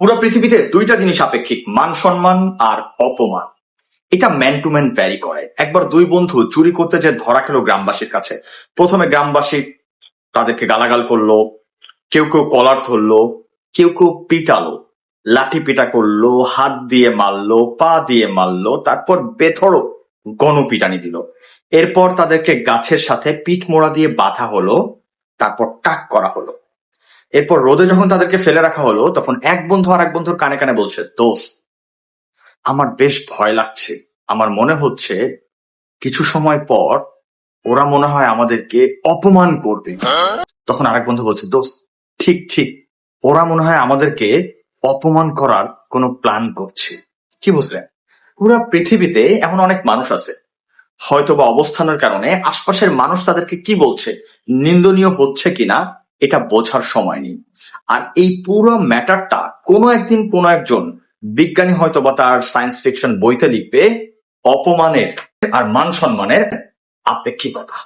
পুরো পৃথিবীতে দুইটা জিনিস আপেক্ষিক, মান সম্মান আর অপমান। এটা ম্যান টু ম্যান ভ্যারি করে। একবার দুই বন্ধু চুরি করতে যে ধরা খেলো গ্রামবাসীর কাছে। প্রথমে গ্রামবাসী তাদেরকে গালাগাল করল, কেউ কেউ কলার ধরলো, কেউ কেউ পিটালো, লাঠি পিটা করল, হাত দিয়ে মারলো, পা দিয়ে মারলো, তারপর বেথরো গণপিটানি দিল। এরপর তাদেরকে গাছের সাথে পিঠ মোড়া দিয়ে বাঁধা হলো, তারপর টাক করা হলো। এরপর রোদে যখন তাদেরকে ফেলে রাখা হলো, তখন এক বন্ধু আর এক বন্ধুর কানে কানে বলছে, দোস্ত, আমার বেশ ভয় লাগছে। আমার মনে হচ্ছে কিছু সময় পর ওরা মনে হয় আমাদেরকে অপমান করবে। তখন আরেক বন্ধু বলছে, দোস্ত, ঠিক ঠিক। ওরা মনে হয় আমাদেরকে অপমান করার কোনো প্ল্যান করছে। কি বুঝলেন? পুরা পৃথিবীতে এমন অনেক মানুষ আছে। হয়তো বা অবস্থানের কারণে আশপাশের মানুষ তাদেরকে কি বলছে, নিন্দনীয় হচ্ছে কিনা এটা বোঝার সময় নেই। আর এই পুরো ম্যাটারটা কোনো একদিন কোনো একজন বিজ্ঞানী হয়তো বা তার সায়েন্স ফিকশন বইতে লিখবে, অপমানের আর মান সম্মানের আপেক্ষিকতা।